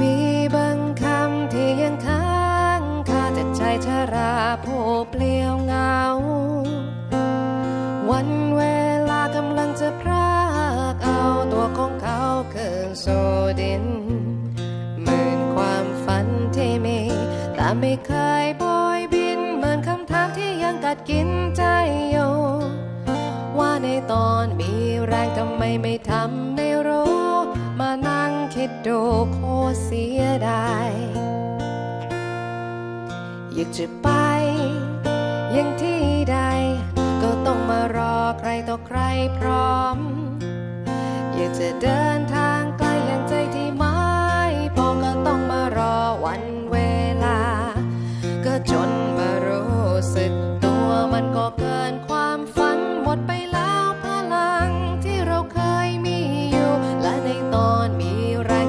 มีบางคำที่ยังค้างคาแต่ใจชราผู้เปลี่ยวเหงา วันเวลากำลังจะพรากเอาตัวของเขาคืนสู่ดินหมื่นความฝันที่มี แต่ไม่เคยโบยบินเหมือนคำถามที่ยังกัดกินใจอยู่ว่าในตอนมีแรงทำไมไม่ทำไม่รู้ โดดูโคเสียดายอยากจะไปยังที่ใด ก็ต้องมารอใครต่อใครพร้อม อยากจะเดิน